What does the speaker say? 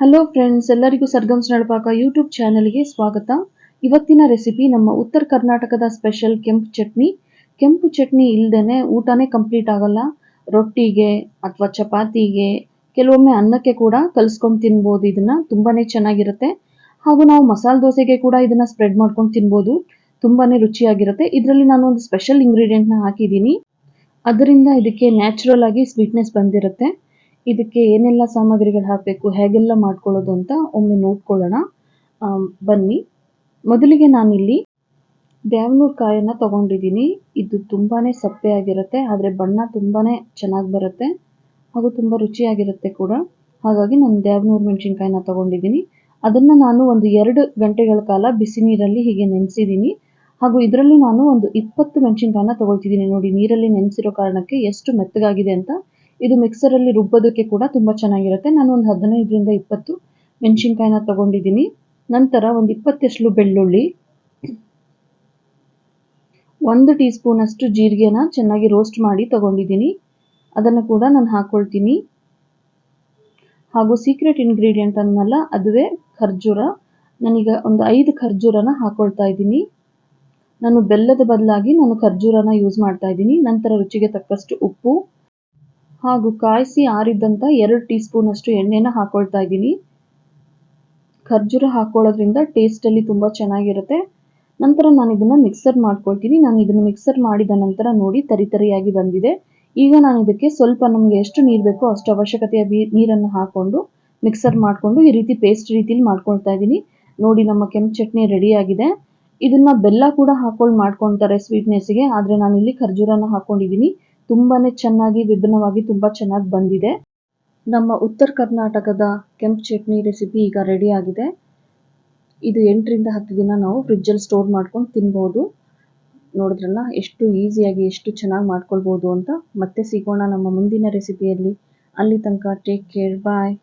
Hello friends ಎಲ್ಲರಿಗೂ ಸರ್ಗಮ್ಸ್ ನಡಪಾಕ YouTube ಚಾನಲ್ಗೆ ಸ್ವಾಗತ. ಇವತ್ತಿನ ರೆಸಿಪಿ ನಮ್ಮ ಉತ್ತರ ಕರ್ನಾಟಕದ ಸ್ಪೆಷಲ್ ಕೆಂಪು ಚಟ್ನಿ. ಕೆಂಪು ಚಟ್ನಿ ಇಲ್ಲದೇ ಊಟನೇ ಕಂಪ್ಲೀಟ್ ಆಗಲ್ಲ. ರೊಟ್ಟಿಗೆ ಅಥವಾ ಚಪಾತಿಗೆ, ಕೆಲವೊಮ್ಮೆ ಅನ್ನಕ್ಕೆ ಕೂಡ ಕಲಿಸ್ಕೊಂಡು ತಿನ್ಬೋದು. ಇದನ್ನು ತುಂಬಾ ಚೆನ್ನಾಗಿರುತ್ತೆ. ಹಾಗೂ ನಾವು ಮಸಾಲೆ ದೋಸೆಗೆ ಕೂಡ ಇದನ್ನು ಸ್ಪ್ರೆಡ್ ಮಾಡ್ಕೊಂಡು ತಿನ್ಬೋದು. ತುಂಬಾ ರುಚಿಯಾಗಿರುತ್ತೆ. ಇದರಲ್ಲಿ ನಾನು ಒಂದು ಸ್ಪೆಷಲ್ ಇಂಗ್ರೀಡಿಯೆಂಟ್ನ ಹಾಕಿದ್ದೀನಿ. ಅದರಿಂದ ಇದಕ್ಕೆ ನ್ಯಾಚುರಲ್ ಆಗಿ ಸ್ವೀಟ್ನೆಸ್ ಬಂದಿರುತ್ತೆ. ಇದಕ್ಕೆ ಏನೆಲ್ಲ ಸಾಮಗ್ರಿಗಳು ಹಾಕಬೇಕು, ಹೇಗೆಲ್ಲ ಮಾಡ್ಕೊಳ್ಳೋದು ಅಂತ ಒಮ್ಮೆ ನೋಡ್ಕೊಳ್ಳೋಣ. ಬನ್ನಿ. ಮೊದಲಿಗೆ ನಾನಿಲ್ಲಿ ದ್ಯಾವನೂರು ಕಾಯನ್ನು ತಗೊಂಡಿದ್ದೀನಿ. ಇದು ತುಂಬಾ ಸಪ್ಪೆ ಆಗಿರುತ್ತೆ ಆದರೆ ಬಣ್ಣ ತುಂಬಾ ಚೆನ್ನಾಗಿ ಬರುತ್ತೆ ಹಾಗೂ ತುಂಬ ರುಚಿಯಾಗಿರುತ್ತೆ ಕೂಡ. ಹಾಗಾಗಿ ನಾನು ದ್ಯಾವನೂರು ಮೆಣಸಿನ್ಕಾಯಿನ ತಗೊಂಡಿದ್ದೀನಿ. ಅದನ್ನು ನಾನು ಒಂದು ಎರಡು ಗಂಟೆಗಳ ಕಾಲ ಬಿಸಿ ನೀರಲ್ಲಿ ಹೀಗೆ ನೆನೆಸಿದ್ದೀನಿ. ಹಾಗೂ ಇದರಲ್ಲಿ ನಾನು ಒಂದು ಇಪ್ಪತ್ತು ಮೆಣಸಿನ್ಕಾಯಿನ ತೊಗೊಳ್ತಿದ್ದೀನಿ. ನೋಡಿ, ನೀರಲ್ಲಿ ನೆನೆಸಿರೋ ಕಾರಣಕ್ಕೆ ಎಷ್ಟು ಮೆತ್ತಗಾಗಿದೆ ಅಂತ ಇದು ಮಿಕ್ಸರಲ್ಲಿ ರುಬ್ಬೋದಕ್ಕೆ ಕೂಡ ತುಂಬ ಚೆನ್ನಾಗಿರುತ್ತೆ. ನಾನು ಒಂದು ಹದಿನೈದರಿಂದ ಇಪ್ಪತ್ತು ಮೆಣಸಿನ್ಕಾಯಿನ ತಗೊಂಡಿದ್ದೀನಿ. ನಂತರ ಒಂದು ಇಪ್ಪತ್ತೆಷ್ಟು ಬೆಳ್ಳುಳ್ಳಿ, ಒಂದು ಟೀ ಸ್ಪೂನಷ್ಟು ಜೀರಿಗೆನ ಚೆನ್ನಾಗಿ ರೋಸ್ಟ್ ಮಾಡಿ ತಗೊಂಡಿದ್ದೀನಿ. ಅದನ್ನು ಕೂಡ ನಾನು ಹಾಕ್ಕೊಳ್ತೀನಿ ಹಾಗೂ ಸೀಕ್ರೆಟ್ ಇಂಗ್ರೀಡಿಯೆಂಟ್ ಅನ್ನಲ್ಲ, ಅದುವೇ ಖರ್ಜೂರ. ನನಗೆ ಒಂದು ಐದು ಖರ್ಜೂರನ ಹಾಕ್ಕೊಳ್ತಾ ಇದ್ದೀನಿ. ನಾನು ಬೆಲ್ಲದ ಬದಲಾಗಿ ನಾನು ಖರ್ಜೂರನ ಯೂಸ್ ಮಾಡ್ತಾ ಇದ್ದೀನಿ. ನಂತರ ರುಚಿಗೆ ತಕ್ಕಷ್ಟು ಉಪ್ಪು ಹಾಗೂ ಕಾಯಿಸಿ ಆರಿದ್ದಂಥ ಎರಡು ಟೀ ಸ್ಪೂನ್ ಅಷ್ಟು ಎಣ್ಣೆನ ಹಾಕೊಳ್ತಾ ಇದ್ದೀನಿ. ಖರ್ಜೂರ ಹಾಕೊಳ್ಳೋದ್ರಿಂದ ಟೇಸ್ಟಲ್ಲಿ ತುಂಬ ಚೆನ್ನಾಗಿರುತ್ತೆ. ನಂತರ ನಾನು ಇದನ್ನು ಮಿಕ್ಸರ್ ಮಾಡ್ಕೊಳ್ತೀನಿ. ನಾನು ಇದನ್ನು ಮಿಕ್ಸರ್ ಮಾಡಿದ ನಂತರ ನೋಡಿ ತರಿತರಿಯಾಗಿ ಬಂದಿದೆ. ಈಗ ನಾನು ಇದಕ್ಕೆ ಸ್ವಲ್ಪ ನಮಗೆ ಎಷ್ಟು ನೀರು ಬೇಕೋ ಅಷ್ಟು ಅವಶ್ಯಕತೆಯ ನೀರನ್ನು ಹಾಕೊಂಡು ಮಿಕ್ಸರ್ ಮಾಡಿಕೊಂಡು ಈ ರೀತಿ ಪೇಸ್ಟ್ ರೀತಿಲಿ ಮಾಡ್ಕೊಳ್ತಾ ಇದ್ದೀನಿ. ನೋಡಿ ನಮ್ಮ ಕೆಂಪು ಚಟ್ನಿ ರೆಡಿಯಾಗಿದೆ ಇದನ್ನ ಬೆಲ್ಲ ಕೂಡ ಹಾಕೊಂಡು ಮಾಡ್ಕೊಳ್ತಾರೆ ಸ್ವೀಟ್ನೆಸ್ಗೆ ಆದರೆ ನಾನು ಇಲ್ಲಿ ಖರ್ಜೂರನ ಹಾಕೊಂಡಿದ್ದೀನಿ. ತುಂಬಾನೇ ಚೆನ್ನಾಗಿ, ವಿಭಿನ್ನವಾಗಿ ತುಂಬ ಚೆನ್ನಾಗಿ ಬಂದಿದೆ. ನಮ್ಮ ಉತ್ತರ ಕರ್ನಾಟಕದ ಕೆಂಪು ಚಟ್ನಿ ರೆಸಿಪಿ ಈಗ ರೆಡಿ ಆಗಿದೆ. ಇದು ಎಂಟರಿಂದ ಹತ್ತು ದಿನ ನಾವು ಫ್ರಿಜ್ಜಲ್ಲಿ ಸ್ಟೋರ್ ಮಾಡ್ಕೊಂಡು ತಿನ್ಬೋದು. ನೋಡಿದ್ರಲ್ಲ, ಎಷ್ಟು ಈಸಿಯಾಗಿ ಎಷ್ಟು ಚೆನ್ನಾಗಿ ಮಾಡ್ಕೊಳ್ಬೋದು ಅಂತ. ಮತ್ತೆ ಸಿಗೋಣ ನಮ್ಮ ಮುಂದಿನ ರೆಸಿಪಿಯಲ್ಲಿ ಅಲ್ಲಿ. ತನಕ ಟೇಕ್ ಕೇರ್ ಬಾಯ್